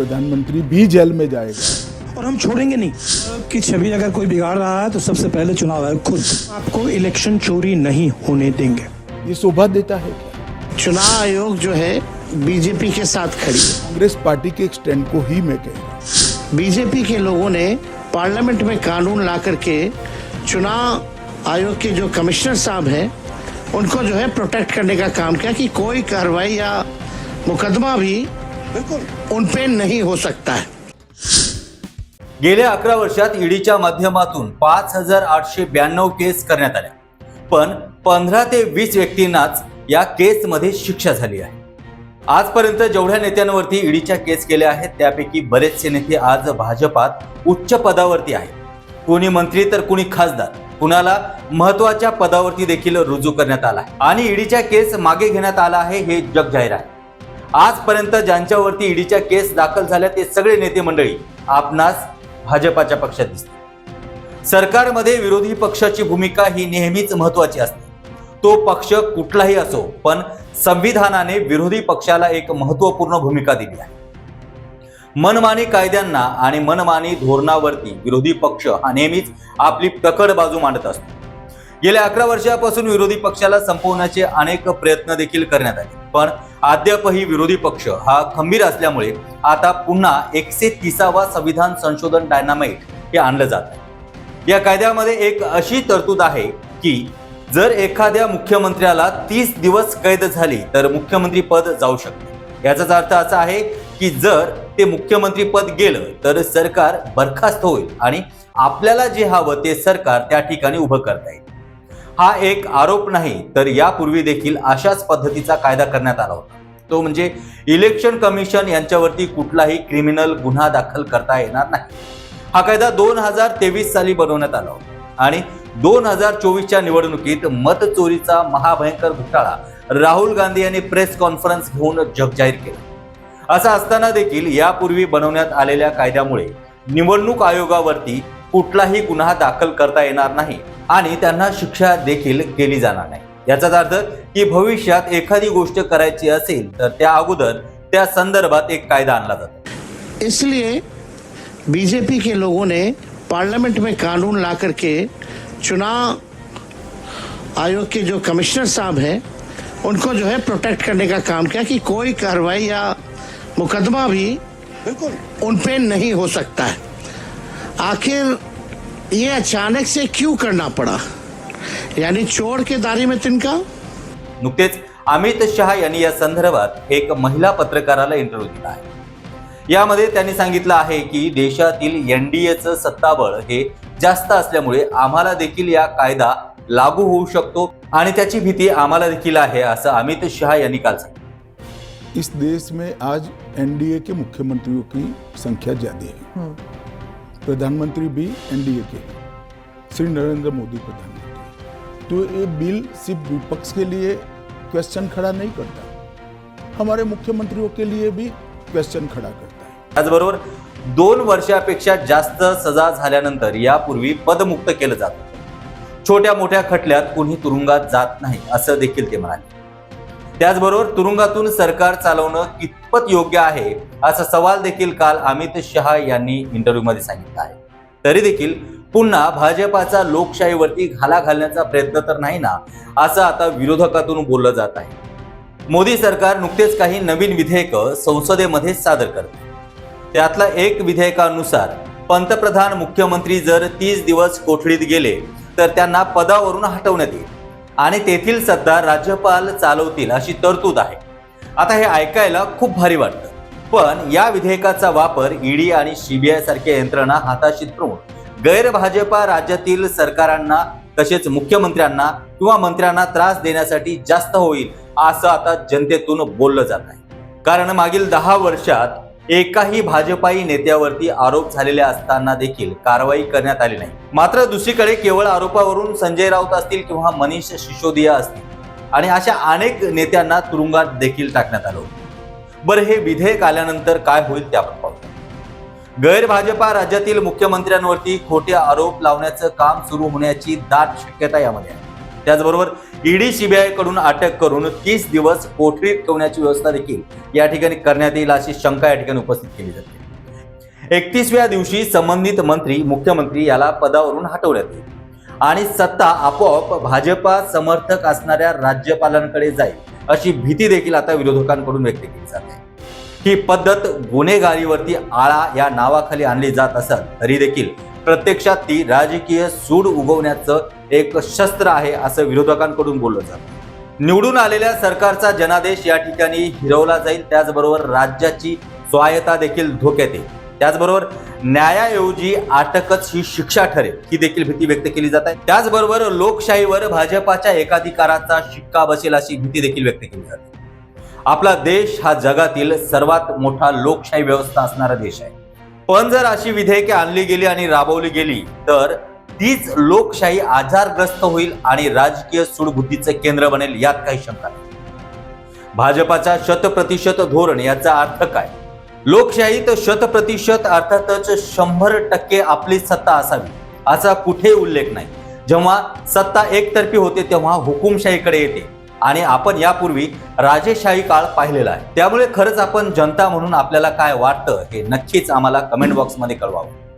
प्रधानमंत्री भी जेल में जाएगा। और हम छोड़ेंगे नहीं। कि छवि अगर कोई बिगाड़ रहा है तो सबसे पहले चुनाव आयोग खुद आपको इलेक्शन चोरी नहीं होने देंगे। ये शोभा देता है चुनाव आयोग जो है बीजेपी के साथ खड़ी है। कांग्रेस पार्टी के स्टैंड को ही मैं कह बीजेपी के लोगों ने पार्लियामेंट में कानून ला करके चुनाव आयोग के जो कमिश्नर साहब हैं उनको जो है प्रोटेक्ट करने का काम किया कि कोई कार्रवाई या मुकदमा भी उन पे हो सकता है। गेल्या अकरा वर्षात ईडीच्या माध्यमातून पाच हजार आठशे ब्याण्णव केस करण्यात आल्या पण पंधरा ते वीस व्यक्तींनाच या केसमध्ये शिक्षा झाली आहे. आजपर्यंत जेवढ्या नेत्यांवरती ईडीच्या केस केल्या आहेत त्यापैकी बरेचसे नेते आज भाजपात उच्च पदावरती आहेत. कोणी मंत्री तर कोणी खासदार. कुणाला महत्त्वाच्या पदावरती देखील रुजू करण्यात आला आहे. आणि ईडीच्या केस मागे घेण्यात आला आहे हे जग जाहीर आहे. आजपर्यंत ज्यांच्यावरती ईडीच्या केस दाखल झाल्या ते सगळे नेते मंडळी आपणास भाजपाच्या पक्षात दिसते सरकारमध्ये विरोधी पक्षाची भूमिका ही नेहमीच महत्वाची असते. तो पक्ष कुठलाही असो पण संविधानाने विरोधी पक्षाला एक महत्त्वपूर्ण भूमिका दिली आहे. मनमानी कायद्यांना आणि मनमानी धोरणावरती विरोधी पक्ष हा नेहमीच आपली प्रकड बाजू मांडत असतो. गेल्या अकरा वर्षापासून विरोधी पक्षाला संपवण्याचे अनेक प्रयत्न देखील करण्यात आले पण अद्यापही विरोधी पक्ष हा खंबीर असल्यामुळे आता पुन्हा एकशे तिसावा संविधान संशोधन डायनामाइट हे आणलं जात आहे. या कायद्यामध्ये एक अशी तरतूद आहे की जर एखाद्या मुख्यमंत्र्याला तीस दिवस कैद झाली तर मुख्यमंत्री पद जाऊ शकते. याचाच अर्थ असा आहे की जर ते मुख्यमंत्री पद गेलं तर सरकार बरखास्त होईल आणि आपल्याला जे हवं ते सरकार त्या ठिकाणी उभं करता येईल. हा एक आरोप नाही तर यापूर्वी देखील अशाच पद्धतीचा कायदा करण्यात आला होता. तो म्हणजे इलेक्शन कमिशन यांच्यावरती कुठलाही क्रिमिनल गुन्हा दाखल करता येणार नाही. हा कायदा दोन हजार तेवीस साली बनवण्यात आला होता. आणि दोन हजार चोवीसच्या निवडणुकीत मतचोरीचा महाभयंकर घोटाळा राहुल गांधी यांनी प्रेस कॉन्फरन्स घेऊन जगजाहीर केला. असं असताना देखील यापूर्वी बनवण्यात आलेल्या कायद्यामुळे निवडणूक आयोगावरती कुठलाही गुन्हा दाखल करता येणार नाही आणि त्यांना शिक्षा देखील केली जाणार नाही. याचाच अर्थ की भविष्यात एखादी गोष्ट करायची असेल तर त्या अगोदर त्या संदर्भात एक कायदा आणला जातो. इसलिए बीजेपी के लोगों ने पार्लियामेंट में कानून ला करके चुनाव आयोग के जो कमिश्नर साहब हैं उनको जो है प्रोटेक्ट करने का काम किया कि कोई कार्रवाई या मुकदमा भी उन पे नहीं हो सकता है। आखिर ये अचानक से क्यों करना पड़ा? यानी चोर के दारी में तिनका? नुकतेच अमित शहा यांनी या संदर्भात एक महिला पत्रकाराला इंटरव्ह्यू दिला आहे. यामध्ये त्यांनी सांगितलं आहे की देशातील एनडीएचं सत्ताबळ हे जास्त असल्यामुळे आम्हाला देखील या कायदा लागू होऊ शकतो आणि त्याची भीती आम्हाला देखील आहे असं अमित शहा यांनी काल सांगितलं. इस देश में आज एनडीए के मुख्यमंत्रियों की संख्या ज्यादा है। प्रधानमंत्री भी एनडीए के श्री नरेंद्र मोदी प्रधानमंत्री। तो ये बिल सिर्फ विपक्ष के लिए क्वेश्चन खड़ा नहीं करता। हमारे मुख्यमंत्रियों के लिए भी क्वेश्चन खड़ा करता है। त्याचबरोबर दोन वर्षापेक्षा जास्त सजा झाल्यानंतर यापूर्वी पदमुक्त केलं जात. छोट्या मोठ्या खटल्यात कुणी तुरुंगात जात नाही असं देखील ते म्हणाले. त्याचबरोबर तुरुंगातून सरकार चालवणं कितपत योग्य आहे असा सवाल देखील काल अमित शहा यांनी इंटरव्ह्यूमध्ये सांगितला आहे. तरी देखील पुन्हा भाजपाचा लोकशाहीवरती घाला घालण्याचा प्रयत्न तर नाही ना असं आता विरोधकातून बोललं जात आहे. मोदी सरकार नुकतेच काही नवीन विधेयक संसदेमध्ये सादर करते. त्यातला एक विधेयकानुसार पंतप्रधान मुख्यमंत्री जर तीस दिवस कोठडीत गेले तर त्यांना पदावरून हटवण्यात येईल. आणि तेथील सत्ता राज्यपाल चालवतील अशी तरतूद आहे. आता हे ऐकायला खूप भारी वाटतं. पण या विधेयकाचा वापर ईडी आणि सीबीआय सारख्या यंत्रणा हाताशी धरून गैरभाजपा राज्यातील सरकारांना तसेच मुख्यमंत्र्यांना किंवा मंत्र्यांना त्रास देण्यासाठी जास्त होईल असं आता जनतेतून बोललं जात आहे. कारण मागील दहा वर्षात एकाही भाजपाई नेत्यावरती आरोप झालेले असताना देखील कारवाई करण्यात आली नाही. मात्र दुसरीकडे केवळ आरोपावरून संजय राऊत असतील किंवा मनीष सिसोदिया असतील आणि अशा अनेक नेत्यांना तुरुंगात देखील टाकण्यात आलं होतं. बरं हे विधेयक आल्यानंतर काय होईल ते आपण पाहू. गैरभाजपा राज्यातील मुख्यमंत्र्यांवरती खोटे आरोप लावण्याचं काम सुरू होण्याची दाट शक्यता यामध्ये आहे. त्याचबरोबर ईडी सीबीआयकडून अटक करून तीस दिवस कोठडीत ठेवण्याची व्यवस्था देखील या ठिकाणी करण्यात येईल अशी शंका या ठिकाणी उपस्थित केली जाते. एकतीसव्या दिवशी संबंधित मंत्री मुख्यमंत्री याला पदावरून हटवण्यात येईल आणि सत्ता आपोआप भाजपा समर्थक असणाऱ्या राज्यपालांकडे जाईल अशी भीती देखील आता विरोधकांकडून व्यक्त केली जाते. ही पद्धत गुन्हेगारीवरती आळा या नावाखाली आणली जात असत तरी देखील प्रत्यक्षात ती राजकीय सूड उगवण्याचं एक शस्त्र आहे असं विरोधकांकडून बोललं जातं. निवडून आलेल्या सरकारचा जनादेश या ठिकाणी हिरवला जाईल. त्याचबरोबर राज्याची स्वायत्ता देखील धोक्यात येईल. त्याचबरोबर न्यायाऐवजी अटकच ही शिक्षा ठरेल ही देखील भीती व्यक्त केली जात आहे. त्याचबरोबर लोकशाहीवर भाजपाच्या एकाधिकाराचा शिक्का बसेल अशी भीती देखील व्यक्त केली जाते. आपला देश हा जगातील सर्वात मोठा लोकशाही व्यवस्था असणारा देश आहे. पण जर अशी विधेयके आणली गेली आणि राबवली गेली तर तीच लोकशाही आजारग्रस्त होईल आणि राजकीय सुडबुद्धीचे केंद्र बनेल यात काही शंका नाही. भाजपाचा शतप्रतिशत धोरण याचा अर्थ काय? लोकशाहीत शतप्रतिशत अर्थातच शंभर टक्के आपली सत्ता असावी असा कुठे उल्लेख नाही. जेव्हा सत्ता एकतर्फी होते तेव्हा हुकुमशाहीकडे येते. आणि आपण यापूर्वी राजेशाही काळ पाहिलेला आहे. त्यामुळे खरंच आपण जनता म्हणून आपल्याला काय वाटतं हे नक्कीच आम्हाला कमेंट बॉक्समध्ये कळवावं.